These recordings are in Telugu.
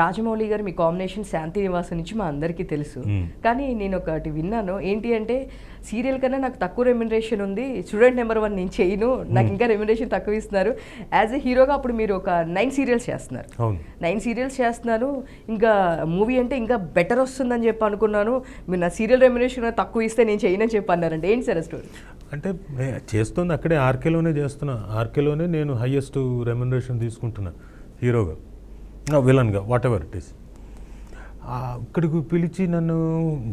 రాజమౌళి గారు మీ కాంబినేషన్ శాంతి నివాసం నుంచి మా అందరికీ తెలుసు. కానీ నేను ఒకటి విన్నాను ఏంటి అంటే సీరియల్ కన్నా నాకు తక్కువ రెమ్యునరేషన్ ఉంది స్టూడెంట్ నెంబర్ వన్ నేను చేయను నాకు ఇంకా రెమ్యునరేషన్ తక్కువ ఇస్తున్నారు. యాజ్ ఎ హీరోగా అప్పుడు మీరు ఒక నైన్ సీరియల్స్ చేస్తున్నారు. నైన్ సీరియల్స్ చేస్తున్నాను ఇంకా మూవీ అంటే ఇంకా బెటర్ వస్తుందని చెప్పి అనుకున్నాను. మీరు నా సీరియల్ రెమ్యునరేషన్ తక్కువ ఇస్తే నేను చేయనని చెప్పి అన్నారంటే ఏంటి సార్ స్టోరీ? అంటే చేస్తుంది అక్కడే ఆర్కేలోనే చేస్తున్నా. ఆర్కేలోనే నేను హయ్యెస్ట్ రెమ్యునరేషన్ తీసుకుంటున్నా హీరోగా. విలన్గా వాట్ ఎవర్ ఇట్ ఈస్ ఇక్కడికి పిలిచి నన్ను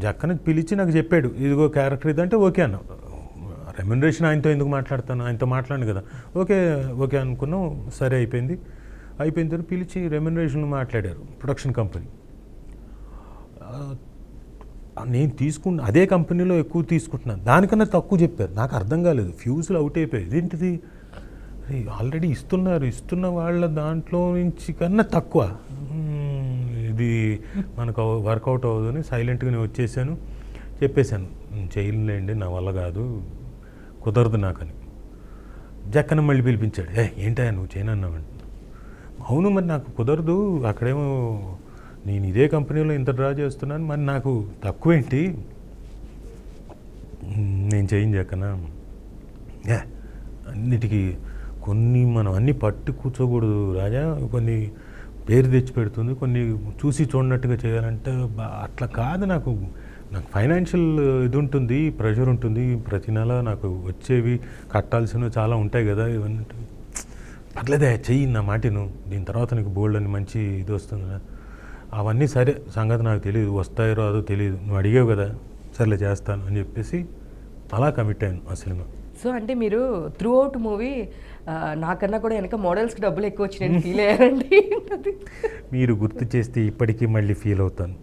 జక్కన పిలిచి నాకు చెప్పాడు ఇదిగో క్యారెక్టర్ ఇదంటే ఓకే అన్న రెమ్యునరేషన్ ఆయనతో ఎందుకు మాట్లాడతాను? ఆయనతో మాట్లాడను కదా. ఓకే ఓకే అనుకున్నాం సరే అయిపోయింది. అయిపోయిన తర్వాత పిలిచి రెమ్యునరేషన్ మాట్లాడారు ప్రొడక్షన్ కంపెనీ నేను తీసుకున్న అదే కంపెనీలో ఎక్కువ తీసుకుంటున్నాను. దానికన్నా తక్కువ చెప్పారు. నాకు అర్థం కాలేదు. ఫ్యూజులు అవుట్ అయిపోయాయి. ఆల్రెడీ ఇస్తున్నారు ఇస్తున్న వాళ్ళ దాంట్లో నుంచి కన్నా తక్కువ. ఇది మనకు వర్కౌట్ అవ్వదని సైలెంట్గా నేను వచ్చేసాను. చెప్పేశాను "నేను చేయలేండి నా వల్ల కాదు కుదరదు నాకని. జక్కన మళ్ళీ పిలిపించాడు ఏ ఏంటా నువ్వు చేయనన్నావంట అవును మరి నాకు కుదరదు అక్కడేమో నేను ఇదే కంపెనీలో ఇంత డ్రా చేస్తున్నాను మరి నాకు తక్కువేంటి? "మ్, నేను చేయించాకనా అన్నిటికీ కొన్ని మనం అన్ని పట్టి కూర్చోకూడదు రాజా. కొన్ని పేరు తెచ్చి పెడుతుంది కొన్ని చూసి చూడనట్టుగా చేయాలంటే అట్లా కాదు నాకు. నాకు ఫైనాన్షియల్ ఇది ఉంటుంది ప్రెషర్ ఉంటుంది. ప్రతి నెల నాకు వచ్చేవి కట్టాల్సినవి చాలా ఉంటాయి కదా. ఇవన్నీ పర్లేదే చెయ్యి నా మాటను. దీని తర్వాత నీకు బోల్డ్ అని మంచి ఇది వస్తుంది అవన్నీ సరే సంగతి నాకు తెలియదు వస్తాయో రాదో తెలియదు నువ్వు అడిగావు కదా సర్లే చేస్తాను అని చెప్పేసి అలా కమిట్ అయ్యాను ఆ సినిమా. సో అంటే మీరు త్రూ అవుట్ మూవీ నాకన్నా కూడా వెనక మోడల్స్కి డబ్బులు ఎక్కువ వచ్చి నేను ఫీల్ అయ్యారండి మీరు గుర్తు చేస్తే ఇప్పటికీ మళ్ళీ ఫీల్ అవుతాను.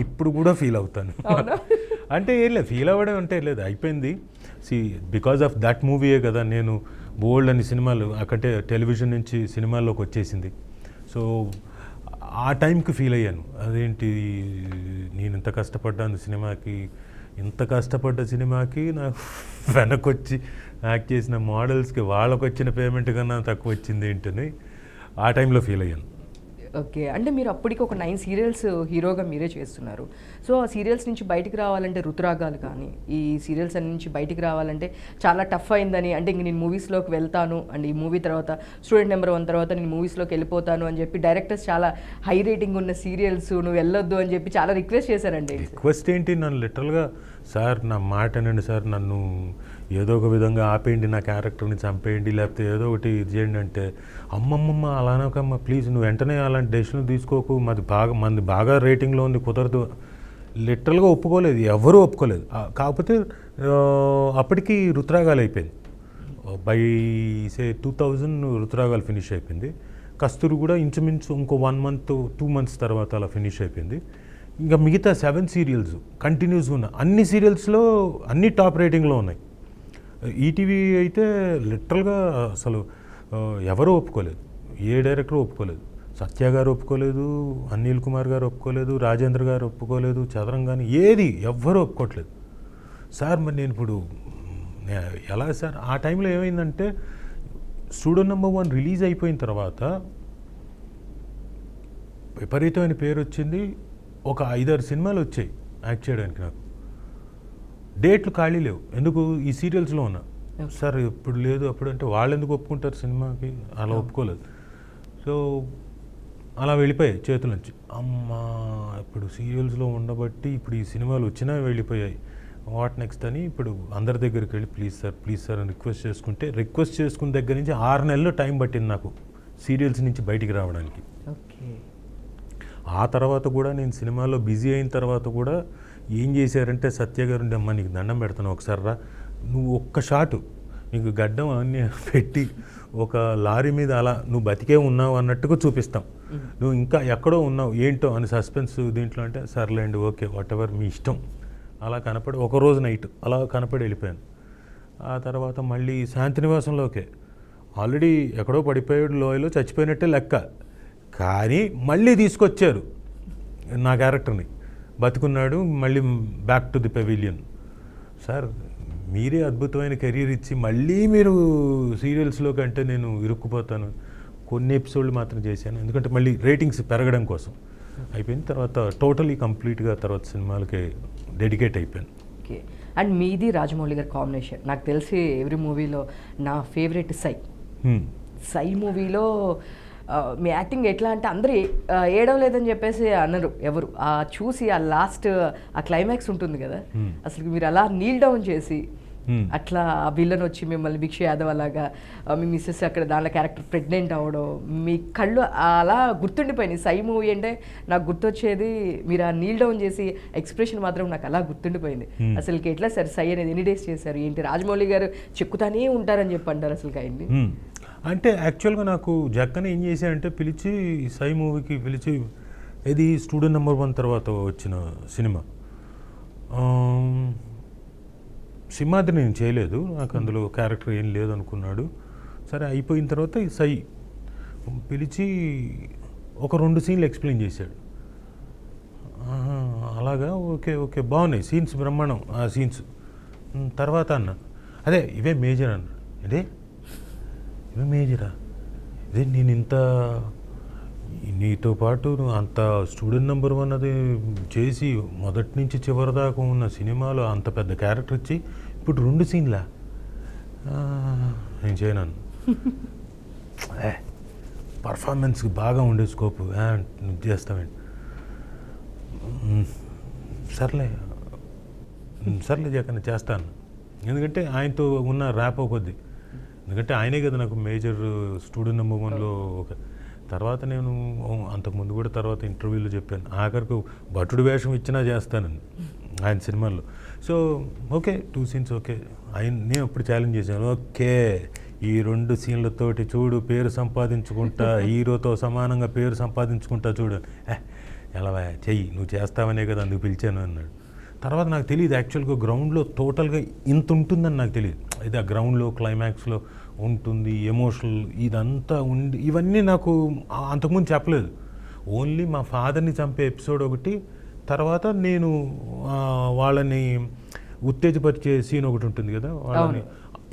ఇప్పుడు కూడా ఫీల్ అవుతాను? అంటే ఏం లేదు ఫీల్ అవ్వడం అంటే లేదు అయిపోయింది. సి బికాజ్ ఆఫ్ దట్ మూవీయే కదా నేను బోల్డ్ అని సినిమాలు అక్కడే టెలివిజన్ నుంచి సినిమాల్లోకి వచ్చేసింది. సో ఆ టైంకి ఫీల్ అయ్యాను. అదేంటి నేను ఇంత కష్టపడ్డాను సినిమాకి ఇంత కష్టపడ్డ సినిమాకి నాకు వెనకొచ్చి యాక్ట్ చేసిన మోడల్స్కి వాళ్ళకొచ్చిన పేమెంట్ కన్నా తక్కువ వచ్చింది ఏంటని ఆ టైంలో ఫీల్ అయ్యాను. ఓకే. అంటే మీరు అప్పటికి ఒక నైన్ సీరియల్స్ హీరోగా మీరే చేస్తున్నారు. సో ఆ సీరియల్స్ నుంచి బయటికి రావాలంటే రుతురాగాలు కానీ ఈ సీరియల్స్ అన్ని నుంచి బయటికి రావాలంటే చాలా టఫ్ అయిందని అంటే ఇంక నేను మూవీస్లోకి వెళ్తాను అండ్ ఈ మూవీ తర్వాత స్టూడెంట్ నెంబర్ వన్ తర్వాత నేను మూవీస్లోకి వెళ్ళిపోతాను అని చెప్పి డైరెక్టర్స్ చాలా హై రేటింగ్ ఉన్న సీరియల్స్ నువ్వు వెళ్ళొద్దు అని చెప్పి చాలా రిక్వెస్ట్ చేశారండి. రిక్వెస్ట్ ఏంటి? నన్ను లిటరల్గా సార్ నా మాట అనండి సార్ నన్ను ఏదో ఒక విధంగా ఆపేయండి నా క్యారెక్టర్ని చంపేయండి లేకపోతే ఏదో ఒకటి ఇది చేయండి అంటే అమ్మమ్మమ్మ అలానకమ్మ ప్లీజ్ నువ్వు వెంటనే అలాంటి డెసిషన్లు తీసుకోకు. మాది బాగా మంది బాగా రేటింగ్లో ఉంది కుదరదు. లిటరల్గా ఒప్పుకోలేదు ఎవరూ ఒప్పుకోలేదు. కాకపోతే అప్పటికి రుతురాగాలు అయిపోయింది. By say two thousand Ruthuragalu finish అయిపోయింది. కస్తూరి కూడా ఇంచుమించు ఇంకో వన్ మంత్ టూ మంత్స్ తర్వాత అలా ఫినిష్ అయిపోయింది. ఇంకా మిగతా సెవెన్ సీరియల్స్ కంటిన్యూస్గా ఉన్నాయి. అన్ని సీరియల్స్లో అన్ని టాప్ రేటింగ్లో ఉన్నాయి. ఈటీవీ అయితే లిటరల్గా అసలు ఎవరు ఎవరూ ఒప్పుకోలేదు. ఏ డైరెక్టర్ ఒప్పుకోలేదు. సత్య గారు ఒప్పుకోలేదు అనిల్ కుమార్ గారు ఒప్పుకోలేదు రాజేంద్ర గారు ఒప్పుకోలేదు చదరం కానీ ఏది ఎవ్వరూ ఒప్పుకోవట్లేదు సార్ మరి నేను ఇప్పుడు ఎలా సార్? ఆ టైంలో ఏమైందంటే స్టూడెంట్ నెంబర్ వన్ రిలీజ్ అయిపోయిన తర్వాత విపరీతమైన పేరు వచ్చింది. ఒక ఐదారు సినిమాలు వచ్చాయి యాక్ట్ చేయడానికి నాకు. డేట్లు ఖాళీ లేవు. ఎందుకు? ఈ సీరియల్స్లో ఉన్నా. సార్ ఇప్పుడు లేదు అప్పుడు అంటే వాళ్ళు ఎందుకు ఒప్పుకుంటారు సినిమాకి? అలా ఒప్పుకోలేదు. సో అలా వెళ్ళిపోయాయి చేతుల నుంచి. అమ్మా ఇప్పుడు సీరియల్స్లో ఉండబట్టి ఇప్పుడు ఈ సినిమాలు వచ్చినా వెళ్ళిపోయాయి. వాట్ నెక్స్ట్ అని ఇప్పుడు అందరి దగ్గరికి వెళ్ళి ప్లీజ్ సార్ ప్లీజ్ సార్ అని రిక్వెస్ట్ చేసుకుంటే రిక్వెస్ట్ చేసుకున్న దగ్గర నుంచి ఆరు నెలలు టైం పట్టింది నాకు సీరియల్స్ నుంచి బయటికి రావడానికి. ఓకే. ఆ తర్వాత కూడా నేను సినిమాలో బిజీ అయిన తర్వాత కూడా ఏం చేశారంటే సత్య గారు ఉండే అమ్మ నీకు దండం పెడతాను ఒకసారి రా. నువ్వు ఒక్క షాటు నీకు గడ్డం అన్నీ పెట్టి ఒక లారీ మీద అలా నువ్వు బతికే ఉన్నావు అన్నట్టుగా చూపిస్తాం. నువ్వు ఇంకా ఎక్కడో ఉన్నావు ఏంటో అని సస్పెన్స్ దీంట్లో అంటే సర్లేండి ఓకే వాట్ ఎవర్ మీ ఇష్టం. అలా కనపడి ఒక రోజు నైట్ అలా కనపడి వెళ్ళిపోయాను. ఆ తర్వాత మళ్ళీ శాంతినివాసంలోకే ఆల్రెడీ ఎక్కడో పడిపోయాడు లోయలో చచ్చిపోయినట్టే లెక్క. కానీ మళ్ళీ తీసుకొచ్చారు నా క్యారెక్టర్ని. బతుకున్నాడు మళ్ళీ back to the pavilion sir మీరే అద్భుతమైన కెరీర్ ఇచ్చి మళ్ళీ మీరు సీరియల్స్లో కంటే నేను ఇరుక్కుపోతాను. కొన్ని ఎపిసోడ్లు మాత్రం చేశాను. ఎందుకంటే మళ్ళీ రేటింగ్స్ పెరగడం కోసం. అయిపోయిన తర్వాత టోటలీ కంప్లీట్గా తర్వాత సినిమాలకి డెడికేట్ అయిపోయాను. ఓకే అండ్ మీది రాజమౌళి గారి కాంబినేషన్ నాకు తెలిసి ఎవ్రీ మూవీలో నా ఫేవరెట్ సై. హ్మ్. సై మూవీలో మీ యాక్టింగ్ ఎట్లా అంటే అందరూ ఏ- ఆ, ఏడవలేదని చెప్పేసి అన్నారు ఎవరు ఆ చూసి ఆ లాస్ట్ ఆ క్లైమాక్స్ ఉంటుంది కదా. అసలు మీరు అలా నీల్ డౌన్ చేసి. అట్లా ఆ విలన్ వచ్చి మిమ్మల్ని భిక్ష యాదవ్ అలాగా మీ మిస్సెస్ అక్కడ దాంట్లో క్యారెక్టర్ ప్రెగ్నెంట్ అవ్వడం మీ కళ్ళు అలా గుర్తుండిపోయినాయి సై మూవీ అంటే నాకు గుర్తొచ్చేది మీరు ఆ నీల్ డౌన్ చేసి ఎక్స్ప్రెషన్ మాత్రం నాకు అలా గుర్తుండిపోయింది. అసలుకి ఎట్లా సార్ సై అనేది ఎన్ని డేస్ చేశారు ఏంటి రాజమౌళి గారు చెక్కుతానే ఉంటారని చెప్పి అంటారు అసలు ఆయన్ని. అంటే యాక్చువల్గా నాకు జక్కన ఏం చేశాడంటే పిలిచి సై మూవీకి పిలిచి ఇది స్టూడెంట్ నెంబర్ వన్ తర్వాత వచ్చిన సినిమా. ఆమ్, సింహాద్రి నేను చేయలేదు. నాకు అందులో క్యారెక్టర్ ఏం లేదు అనుకున్నాడు సరే అయిపోయిన తర్వాత సై పిలిచి ఒక రెండు సీన్లు ఎక్స్ప్లెయిన్ చేశాడు. అలాగా? ఓకే ఓకే బాగున్నాయి. సీన్స్ బ్రహ్మాండం ఆ సీన్స్. తర్వాత అన్న. అదే ఇవే మేజర్ అన్నాడు అదే? ఇవే మేజరా. ఇదే నేను ఇంత నీతో పాటు అంత స్టూడెంట్ నెంబర్ వన్ అది చేసి మొదటి నుంచి చివరి దాకా ఉన్న సినిమాలో అంత పెద్ద క్యారెక్టర్ ఇచ్చి ఇప్పుడు రెండు సీన్లా. నేను చేయను ఏ పర్ఫార్మెన్స్కి బాగా ఉండే స్కోప్. మ్మ్. సర్లే. సర్లే జగన్ చేస్తాను. ఎందుకంటే ఆయనతో ఉన్న ర్యాప్ కొద్ది. ఎందుకంటే ఆయనే కదా నాకు మేజర్ స్టూడెంట్ నెంబర్ వన్లో ఒక తర్వాత నేను అంతకుముందు కూడా తర్వాత ఇంటర్వ్యూలో చెప్పాను. ఆఖరికి భటుడు వేషం ఇచ్చినా చేస్తానని ఆయన సినిమాల్లో. So okay two scenes okay. ఆయన నేను అప్పుడు ఛాలెంజ్ చేశాను. ఓకే ఈ రెండు సీన్లతోటి చూడు పేరు సంపాదించుకుంటా హీరోతో సమానంగా పేరు సంపాదించుకుంటా చూడు. ఎలా చెయ్యి నువ్వు చేస్తావనే కదా అందుకు పిలిచాను అన్నాడు. తర్వాత నాకు తెలియదు యాక్చువల్గా గ్రౌండ్లో టోటల్గా ఇంత ఉంటుందని నాకు తెలియదు ఇది ఆ గ్రౌండ్లో క్లైమాక్స్లో ఉంటుంది ఎమోషనల్ ఇదంతా ఉండి ఇవన్నీ నాకు అంతకుముందు చెప్పలేదు. ఓన్లీ మా ఫాదర్ని చంపే ఎపిసోడ్ ఒకటి తర్వాత నేను వాళ్ళని ఉత్తేజపరిచే సీన్ ఒకటి ఉంటుంది కదా వాళ్ళని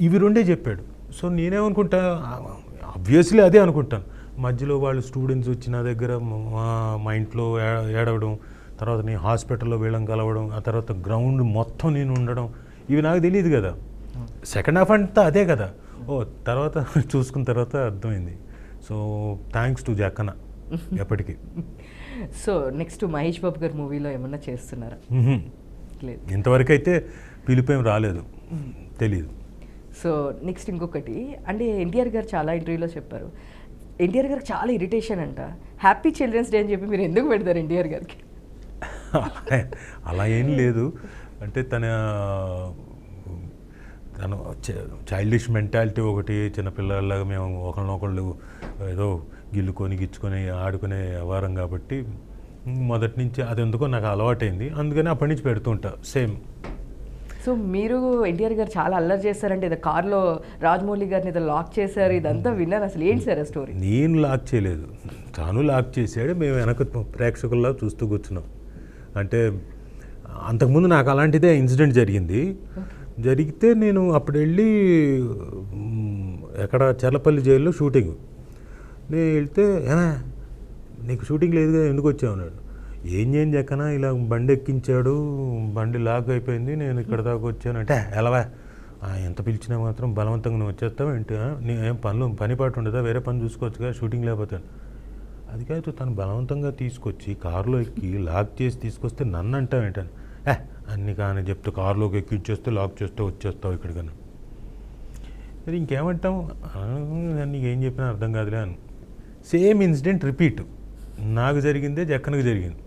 ఇవి రెండే చెప్పాడు. సో నేనేమనుకుంటా అబ్వియస్లీ అదే అనుకుంటాను. మధ్యలో వాళ్ళు స్టూడెంట్స్ వచ్చి నా దగ్గర మా ఇంట్లో ఏడవడం తర్వాత నేను హాస్పిటల్లో వీళ్ళని కలవడం ఆ తర్వాత గ్రౌండ్ మొత్తం నేను ఉండడం ఇవి నాకు తెలియదు కదా. సెకండ్ హాఫ్ అంతా అదే కదా. ఓ తర్వాత చూసుకున్న తర్వాత అర్థమైంది. సో థ్యాంక్స్ టు జక్కన ఎప్పటికీ. సో నెక్స్ట్ మహేష్ బాబు గారి మూవీలో ఏమన్నా చేస్తున్నారా. లేదు. ఇంతవరకు అయితే పిలిపేం రాలేదు. తెలియదు సో నెక్స్ట్ ఇంకొకటి అంటే ఎన్టీఆర్ గారు చాలా ఇంటర్వ్యూలో చెప్పారు. ఎన్టీఆర్ గారికి చాలా ఇరిటేషన్ అంట. హ్యాపీ చిల్డ్రన్స్ డే అని చెప్పి మీరు ఎందుకు పెడతారు ఎన్టీఆర్ గారికి? అలా- ఏం లేదు. అంటే తన తను చైల్డిష్ మెంటాలిటీ ఒకటి చిన్నపిల్లలాగా మేము ఒకళ్ళనొకళ్ళు ఏదో గిల్లుకొని గిచ్చుకొని ఆడుకునే వ్యవహారం కాబట్టి మొదటి నుంచి అది ఎందుకో నాకు అలవాటైంది. అందుకని అప్పటి నుంచి పెడుతుంటా సేమ్. సో మీరు ఎన్టీఆర్ గారు చాలా అల్లరి చేస్తారంటే ఏదో కార్లో రాజమౌళి గారిని ఏదో లాక్ చేశారు ఇదంతా విన్నారు. అసలు ఏంటి సార్ ఆ స్టోరీ నేను లాక్ చేయలేదు. తాను లాక్ చేశాడు. మేము వెనక ప్రేక్షకుల్లా చూస్తూ కూర్చున్నాం. అంటే అంతకుముందు నాకు అలాంటిదే ఇన్సిడెంట్ జరిగింది. జరిగితే నేను అప్పుడు వెళ్ళి ఎక్కడ చర్లపల్లి జైల్లో షూటింగ్. నేను వెళ్తే ఏనా నీకు షూటింగ్ లేదుగా ఎందుకు వచ్చావు? అన్నాడు. ఏం చేయని చెక్కన ఇలా బండి ఎక్కించాడు బండి లాక్ అయిపోయింది నేను ఇక్కడ దాకా వచ్చాను. అంటే ఎలావా ఎంత పిలిచినా మాత్రం బలవంతంగా నువ్వు వచ్చేస్తావు ఏంటి నేను ఏం పనులు పని పాటు ఉండదా వేరే పని చూసుకోవచ్చుగా షూటింగ్ లేకపోతే? అది కాదు తను బలవంతంగా తీసుకొచ్చి కారులో ఎక్కి లాక్ చేసి తీసుకొస్తే నన్ను అంటావు ఏంటని. ఏ అన్ని కానీ చెప్తే కారులోకి ఎక్కించేస్తే లాక్ చేస్తే వచ్చేస్తావు ఇక్కడికన్నా సరే ఇంకేమంటాం? నన్ను నీకు ఏం చెప్పినా అర్థం కాదులే అని. Same incident repeat. నాకు జరిగిందే జక్కనకు జరిగింది.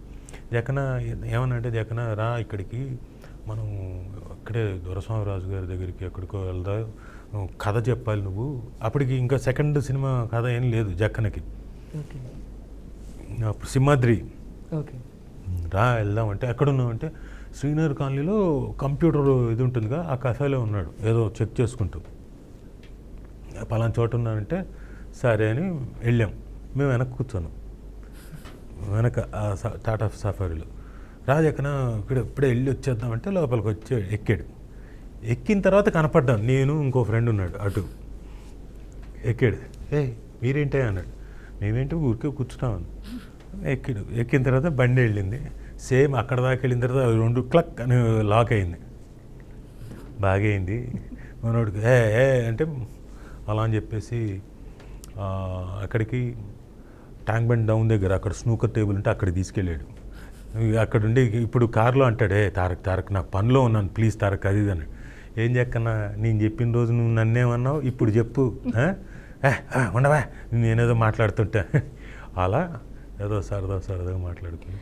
జక్కన ఏమనంటే జక్కన రా ఇక్కడికి. మనం అక్కడే దొరస్వామిరాజు గారి దగ్గరికి ఎక్కడికో వెళ్దా కథ చెప్పాలి నువ్వు. అప్పటికి ఇంకా సెకండ్ సినిమా కథ ఏం లేదు జక్కనకి. సింహాద్రి. ఓకే. రా వెళ్దాం అంటే ఎక్కడున్నావు అంటే శ్రీనగర్ కాలనీలో కంప్యూటర్ ఇది ఉంటుందిగా ఆ కఫేలో ఉన్నాడు. ఏదో చెక్ చేసుకుంటూ. పలానా చోట ఉన్నానంటే సరే అని వెళ్ళాం. మేము వెనక కూర్చున్నాం. వెనక ఆ స- టాటా సఫారీలో. రాజు ఎక్కన ఇక్కడ ఇప్పుడే వెళ్ళి వచ్చేద్దామంటే లోపలికి వచ్చి ఎక్కాడు. ఎక్కిన తర్వాత కనపడ్డాను నేను ఇంకో ఫ్రెండ్ ఉన్నాడు అటు. ఎక్కాడు. ఏ మీరేంటే అన్నాడు. మేమేంటి ఊరికే కూర్చున్నామని ఎక్కిడు ఎక్కిన తర్వాత బండి వెళ్ళింది. సేమ్ అక్కడ దాకా వెళ్ళిన తర్వాత రెండు క్లక్ అని లాక్ అయింది. బాగా అయింది. మనోడికి ఏ ఏ అంటే అలా అని చెప్పేసి అక్కడికి ట్యాంక్ బండ్ డౌన్ దగ్గర అక్కడ స్నూకర్ టేబుల్ ఉంటే అక్కడ తీసుకెళ్ళాడు. ఇక అక్కడ ఉండి ఇప్పుడు కార్లో అంటాడు ఏ తారక్ తారక్ నా పనిలో ఉన్నాను ప్లీజ్ తారక్ అది ఇది" అని ఏం చెక్కన్నా నేను చెప్పిన రోజు నువ్వు నన్నేమన్నావు? ఇప్పుడు చెప్పు ఉండవా? నేనేదో మాట్లాడుతుంటా. అలా? ఏదో సరదా సరదాగా మాట్లాడుకుని.